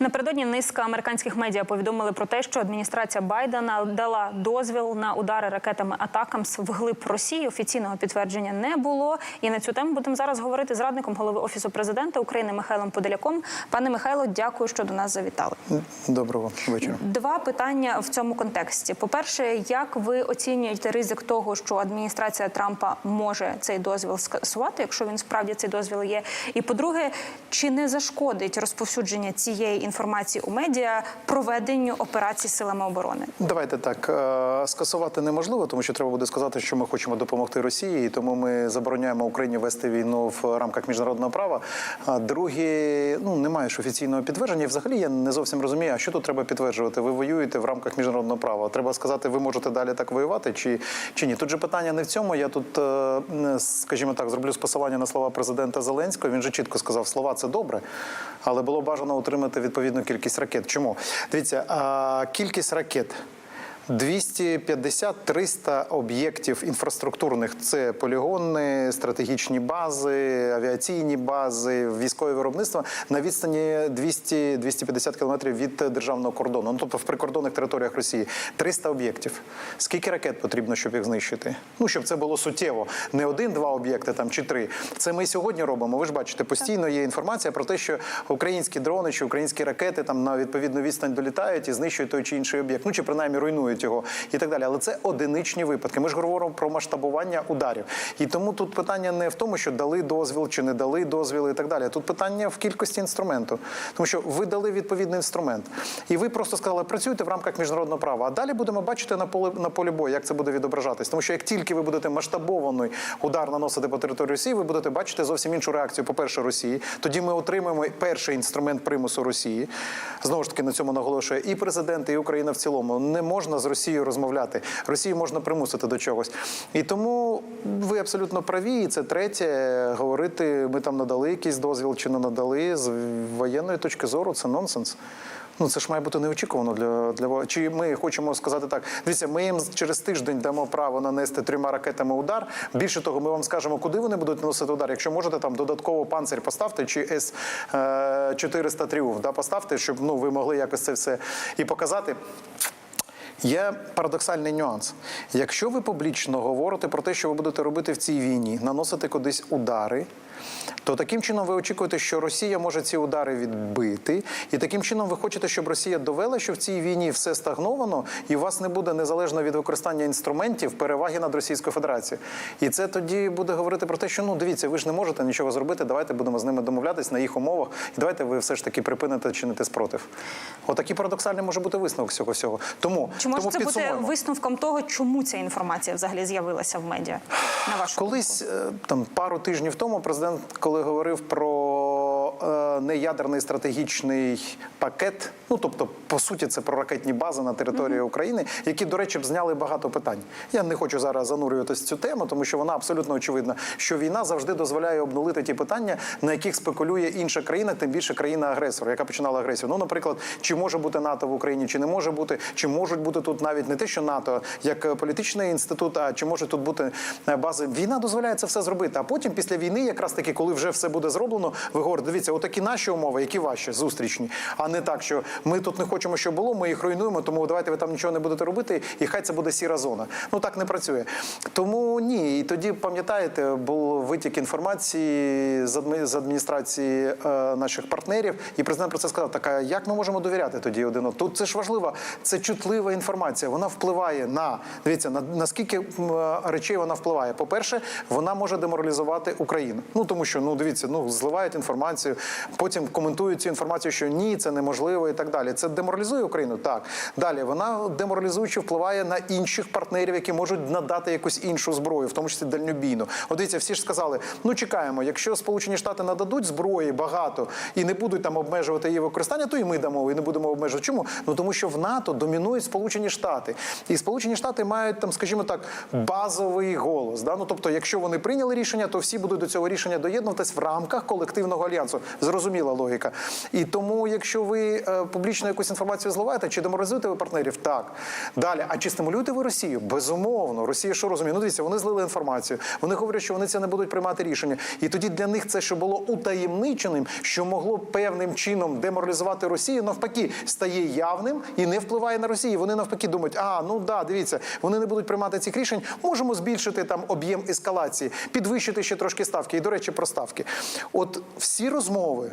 Напередодні низка американських медіа повідомили про те, що адміністрація Байдена дала дозвіл на удари ракетами Атакамс вглиб Росії. Офіційного підтвердження не було. І на цю тему будемо зараз говорити з радником голови офісу президента України Михайлом Подоляком. Пане Михайло, дякую, що до нас завітали. Доброго вечора. Два питання в цьому контексті. По-перше, як ви оцінюєте ризик того, що адміністрація Трампа може цей дозвіл скасувати, якщо він справді цей дозвіл є? І по-друге, чи не зашкодить розповсюдження цієї інформації у медіа проведенню операцій силами оборони? Давайте так е, скасувати неможливо, тому що треба буде сказати, що ми хочемо допомогти Росії, і тому ми забороняємо Україні вести війну в рамках міжнародного права. А друге, ну немає ж офіційного підтвердження. Взагалі я не зовсім розумію, а що тут треба підтверджувати. Ви воюєте в рамках міжнародного права. Треба сказати, ви можете далі так воювати, чи, чи ні? Тут же питання не в цьому. Я тут, е, скажімо так, зроблю спосилання на слова президента Зеленського. Він же чітко сказав, слова це добре, але було бажано отримати відповідну кількість ракет. Чому? Дивіться, кількість ракет. 250-300 об'єктів інфраструктурних це полігони, стратегічні бази, авіаційні бази, військове виробництво на відстані 200-250 кілометрів від державного кордону. Ну тобто в прикордонних територіях Росії 300 об'єктів. Скільки ракет потрібно, щоб їх знищити? Ну щоб це було суттєво, не один-два об'єкти там чи три. Це ми сьогодні робимо. Ви ж бачите, постійно є інформація про те, що українські дрони чи українські ракети там на відповідну відстань долітають і знищують той чи інший об'єкт. Ну чи принаймні руйнують його і так далі. Але це одиничні випадки. Ми ж говоримо про масштабування ударів. І тому тут питання не в тому, що дали дозвіл чи не дали дозвіл і так далі. Тут питання в кількості інструменту, тому що ви дали відповідний інструмент, і ви просто сказали, працюйте в рамках міжнародного права. А далі будемо бачити на полі на полі бою, як це буде відображатись. Тому що як тільки ви будете масштабований удар наносити по території Росії, ви будете бачити зовсім іншу реакцію. По перше, Росії. Тоді ми отримаємо перший інструмент примусу Росії. Знову ж таки на цьому наголошує і президент, і Україна в цілому. Не можна з Росією розмовляти. Росію можна примусити до чогось. І тому ви абсолютно праві. І це третє говорити. Ми там надали якийсь дозвіл чи не надали з воєнної точки зору. Це нонсенс. Ну, це ж має бути неочікувано для для чи ми хочемо сказати так. Дивіться, ми їм через тиждень дамо право нанести трьома ракетами удар. Більше того, ми вам скажемо, куди вони будуть наносити удар. Якщо можете там додатково панцир поставте, чи С 400 тріумф да, поставте, щоб ну ви могли якось це все і показати. Є парадоксальний нюанс. Якщо ви публічно говорите про те, що ви будете робити в цій війні, наносити кудись удари, то таким чином ви очікуєте, що Росія може ці удари відбити, і таким чином ви хочете, щоб Росія довела, що в цій війні все стагновано, і у вас не буде незалежно від використання інструментів переваги над Російською Федерацією. І це тоді буде говорити про те, що ну дивіться, ви ж не можете нічого зробити. Давайте будемо з ними домовлятись на їх умовах, і давайте ви все ж таки припините чинити спротив. Отакий парадоксальний може бути висновок цього всього. Тому чи може тому це бути висновком того, чому ця інформація взагалі з'явилася в медіа? На вашу колись е, там пару тижнів тому президент, коли говорив про неядерний стратегічний пакет, ну тобто, по суті, це про ракетні бази на території України, які, до речі, б зняли багато питань. Я не хочу зараз занурюватися в цю тему, тому що вона абсолютно очевидна, що війна завжди дозволяє обнулити ті питання, на яких спекулює інша країна, тим більше країна-агресор, яка починала агресію. Ну, наприклад, чи може бути НАТО в Україні, чи не може бути, чи можуть бути тут навіть не те, що НАТО як політичний інститут, а чи може тут бути е, бази. Війна дозволяє це все зробити. А потім, після війни, якраз таки, коли вже все буде зроблено, ви говорите, дивіться, отакі наші умови, які ваші зустрічні, а не так, що ми тут не хочемо, щоб було, ми їх руйнуємо, тому давайте ви там нічого не будете робити, і хай це буде сіра зона. Ну так не працює. Тому ні. І тоді пам'ятаєте, був витік інформації з адміністрації е, наших партнерів, і президент про це сказав: так а як ми можемо довіряти тоді один одному? Тут це ж важливо, це чутлива інформація. Вона впливає на дивіться, на наскільки речей вона впливає. По перше, вона може деморалізувати Україну. Ну тому що ну дивіться, ну зливають інформацію, потім коментують цю інформацію, що ні, це неможливо і так далі. Це деморалізує Україну. Так далі вона деморалізуючи впливає на інших партнерів, які можуть надати якусь іншу зброю, в тому числі дальнобійну. От дивіться, всі ж сказали: ну чекаємо, якщо Сполучені Штати нададуть зброї багато і не будуть там обмежувати її використання, то і ми дамо і не будемо обмежувати. Чому? Ну тому що в НАТО домінують Сполучені Штати, і Сполучені Штати мають там, скажімо так, базовий голос. Да? Ну тобто, якщо вони прийняли рішення, то всі будуть до цього рішення доєднуватись в рамках колективного альянсу. Зрозуміла логіка. І тому, якщо ви е, публічно якусь інформацію зливаєте, чи деморалізуєте ви партнерів? Так. Далі, а чи стимулюєте ви Росію? Безумовно. Росія що розуміє? Ну дивіться, вони злили інформацію. Вони говорять, що вони це не будуть приймати рішення. І тоді для них це, що було утаємниченим, що могло певним чином деморалізувати Росію, навпаки, стає явним і не впливає на Росію. Вони навпаки думають, а ну да, дивіться, вони не будуть приймати цих рішень. Можемо збільшити там об'єм ескалації, підвищити ще трошки ставки. І до речі, про ставки. От всі розмови мови.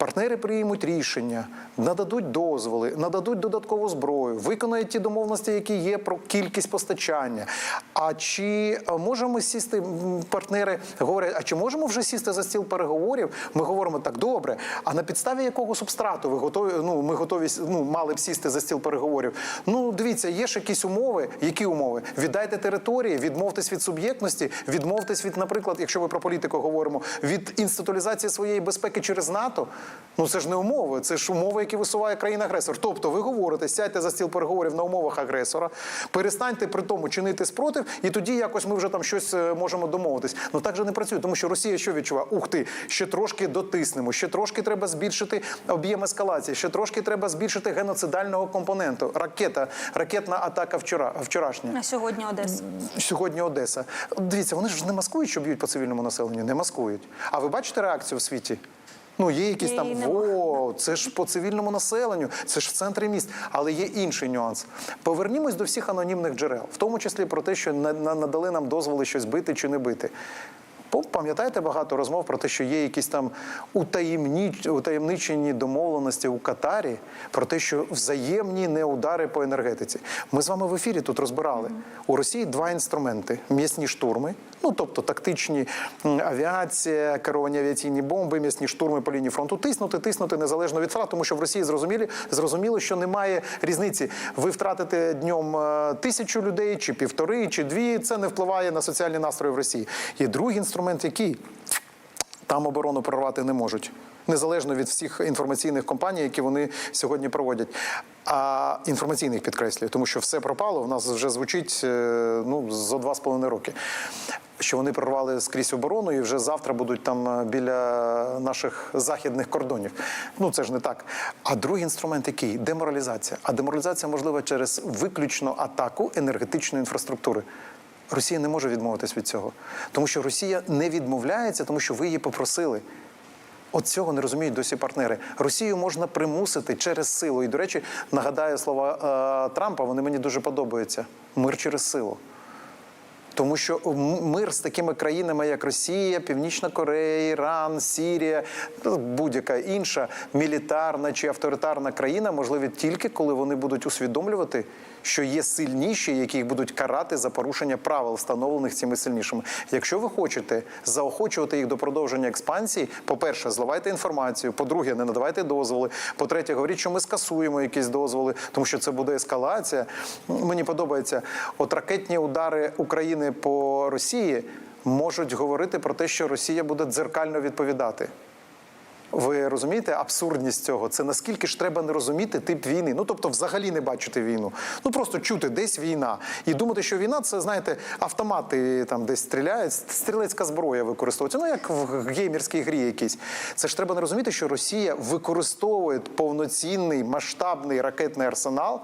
Партнери приймуть рішення, нададуть дозволи, нададуть додаткову зброю, виконають ті домовленості, які є про кількість постачання. А чи е, можемо сісти партнери? Говорять, а чи можемо вже сісти за стіл переговорів? Ми говоримо так, добре. А на підставі якого субстрату ви готові? Ну ми готові ну, мали б сісти за стіл переговорів. Ну дивіться, є ж якісь умови. Які умови? Віддайте території, відмовтесь від суб'єктності, відмовтесь від, наприклад, якщо ми про політику говоримо, від інституалізації своєї безпеки через НАТО. Ну це ж не умови, це ж умови, які висуває країна-агресор. Тобто, ви говорите, сядьте за стіл переговорів на умовах агресора, перестаньте при тому чинити спротив, і тоді якось ми вже там щось е, можемо домовитись. Ну так же не працює, тому що Росія що відчуває? Ух ти, ще трошки дотиснемо, ще трошки треба збільшити об'єм ескалації, ще трошки треба збільшити геноцидального компоненту. Ракета, ракетна атака вчора, вчорашня. На сьогодні Одеса. Сьогодні Одеса. Дивіться, вони ж не маскують, що б'ють по цивільному населенню. Не маскують. А ви бачите реакцію в світі? Ну, є якісь там Її во, це ж по цивільному населенню, це ж в центрі міст. Але є інший нюанс. Повернімось до всіх анонімних джерел, в тому числі про те, що на- на- надали нам дозволи щось бити чи не бити. Пам'ятаєте багато розмов про те, що є якісь там утаємні, утаємничені домовленості у Катарі про те, що взаємні не удари по енергетиці. Ми з вами в ефірі тут розбирали. У Росії два інструменти: м'ясні штурми, ну тобто тактичні авіація, керовані авіаційні бомби, м'ясні штурми по лінії фронту. Тиснути, тиснути незалежно від втрат, тому що в Росії зрозуміли, зрозуміло, що немає різниці. Ви втратите днем е, тисячу людей, чи півтори, чи дві. Це не впливає на соціальні настрої в Росії. Є другий інструмент, який там оборону прорвати не можуть. Незалежно від всіх інформаційних компаній, які вони сьогодні проводять. А інформаційних підкреслюю, тому що все пропало. У нас вже звучить е, ну зо два з половиною роки. Що вони прорвали скрізь оборону і вже завтра будуть там е, біля наших західних кордонів. Ну це ж не так. А другий інструмент який деморалізація. А деморалізація можлива через виключно атаку енергетичної інфраструктури. Росія не може відмовитись від цього, тому що Росія не відмовляється, тому що ви її попросили. От цього не розуміють досі партнери. Росію можна примусити через силу. І, до речі, нагадаю слова е, Трампа, вони мені дуже подобаються. Мир через силу. Тому що мир з такими країнами, як Росія, Північна Корея, Іран, Сірія, ну, будь-яка інша мілітарна чи авторитарна країна можливі тільки коли вони будуть усвідомлювати, що є сильніші, які їх будуть карати за порушення правил, встановлених цими сильнішими. Якщо ви хочете заохочувати їх до продовження експансії, по-перше, зливайте інформацію. По-друге, не надавайте дозволи. По-третє, говоріть, що ми скасуємо якісь дозволи, тому що це буде ескалація. Мені подобається, от ракетні удари України по Росії можуть говорити про те, що Росія буде дзеркально відповідати. Ви розумієте абсурдність цього? Це наскільки ж треба не розуміти тип війни? Ну тобто, взагалі не бачити війну. Ну просто чути десь війна і думати, що війна це знаєте, автомати там десь стріляють, стрілецька зброя використовується. Ну як в геймерській грі якійсь. Це ж треба не розуміти, що Росія використовує повноцінний масштабний ракетний арсенал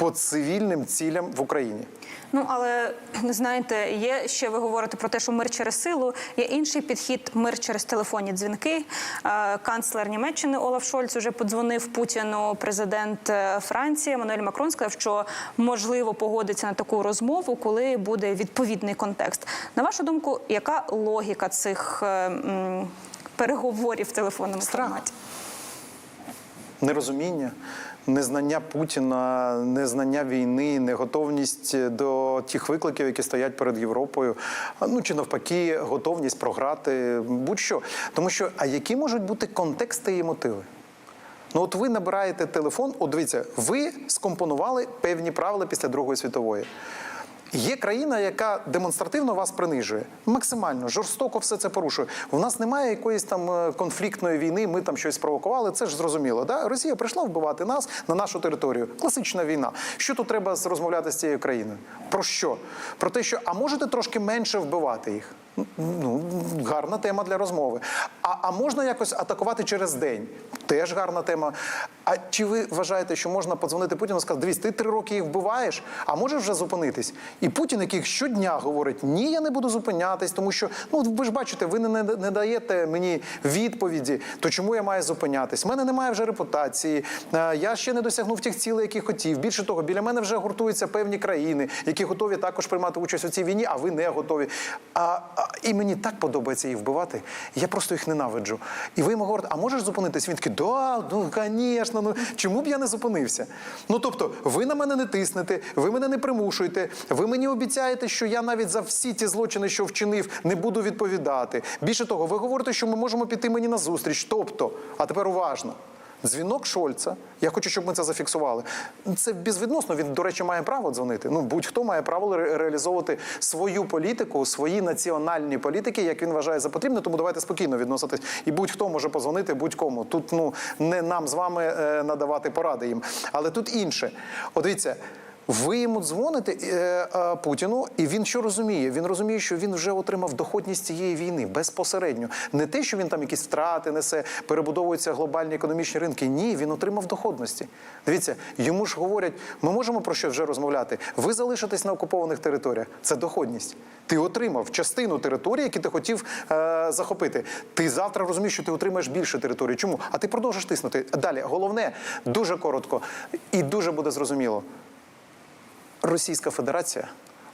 по цивільним цілям в Україні. Ну але знаєте, є ще ви говорите про те, що мир через силу. Є інший підхід мир через телефонні дзвінки. Е, Канцлер Німеччини Олаф Шольц уже подзвонив Путіну. Президент е, Франції Мануель Макрон сказав, що можливо погодиться на таку розмову, коли буде відповідний контекст. На вашу думку, яка логіка цих е, м, переговорів в телефонному Страх. форматі? нерозуміння, незнання Путіна, незнання війни, неготовність до тих викликів, які стоять перед Європою. Ну чи навпаки, готовність програти будь-що. Тому що, а які можуть бути контексти і мотиви? Ну, от ви набираєте телефон, от дивіться, ви скомпонували певні правила після Другої світової. Є країна, яка демонстративно вас принижує, максимально жорстоко все це порушує. У нас немає якоїсь там е, конфліктної війни. Ми там щось спровокували. Це ж зрозуміло. Да? Росія прийшла вбивати нас на нашу територію. Класична війна. Що тут треба розмовляти з цією країною? Про що? Про те, що а можете трошки менше вбивати їх? Ну, гарна тема для розмови. А, а можна якось атакувати через день? Теж гарна тема. А чи ви вважаєте, що можна подзвонити Путіну і сказати, дивись, ти три роки їх вбиваєш, а можеш вже зупинитись? І Путін, який щодня говорить, ні, я не буду зупинятись, тому що ну ви ж бачите, ви не, не, не даєте мені відповіді, то чому я маю зупинятись? У мене немає вже репутації. е, Я ще не досягнув тих цілей, які хотів. Більше того, біля мене вже гуртуються певні країни, які готові також приймати участь у цій війні, а ви не готові. А, а і мені так подобається їх вбивати. Я просто їх ненавиджу. І ви йому говорите, а можеш зупинитись? Він такий, да, ну звісно, ну чому б я не зупинився? Ну тобто, ви на мене не тиснете, ви мене не примушуєте, ви мені обіцяєте, що я навіть за всі ті злочини, що вчинив, не буду відповідати. Більше того, ви говорите, що ми можемо піти мені на зустріч. Тобто, а тепер уважно. Дзвінок Шольца, я хочу, щоб ми це зафіксували. Це безвідносно. Він, до речі, має право дзвонити. Ну будь-хто має право ре- реалізовувати свою політику, свої національні політики, як він вважає за потрібне. Тому давайте спокійно відноситись. І будь-хто може позвонити будь-кому. Тут ну не нам з вами е, надавати поради їм. Але тут інше. От дивіться. Ви йому дзвоните е, е, Путіну, і він що розуміє? Він розуміє, що він вже отримав доходність цієї війни безпосередньо. Не те, що він там якісь втрати несе, перебудовуються глобальні економічні ринки. Ні, він отримав доходності. Дивіться, йому ж говорять, ми можемо про що вже розмовляти. Ви залишитесь на окупованих територіях. Це доходність. Ти отримав частину території, які ти хотів е, захопити. Ти завтра розумієш, що ти отримаєш більше території. Чому? А ти продовжиш тиснути. Далі, головне, дуже коротко і дуже буде зрозуміло. Російська Федерація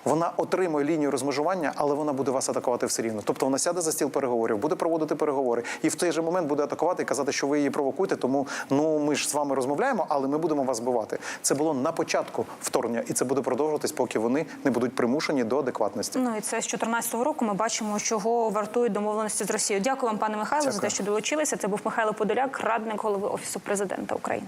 вона отримує лінію розмежування, але вона буде вас атакувати все рівно. Тобто вона сяде за стіл переговорів, буде проводити переговори, і в той же момент буде атакувати і казати, що ви її провокуєте. Тому ну ми ж з вами розмовляємо, але ми будемо вас збивати. Це було на початку вторгнення, і це буде продовжуватись, поки вони не будуть примушені до адекватності. Ну і це з 2014 року. Ми бачимо, чого вартують домовленості з Росією. Дякую вам, пане Михайло, за те, що долучилися. Це був Михайло Подоляк, радник голови офісу президента України.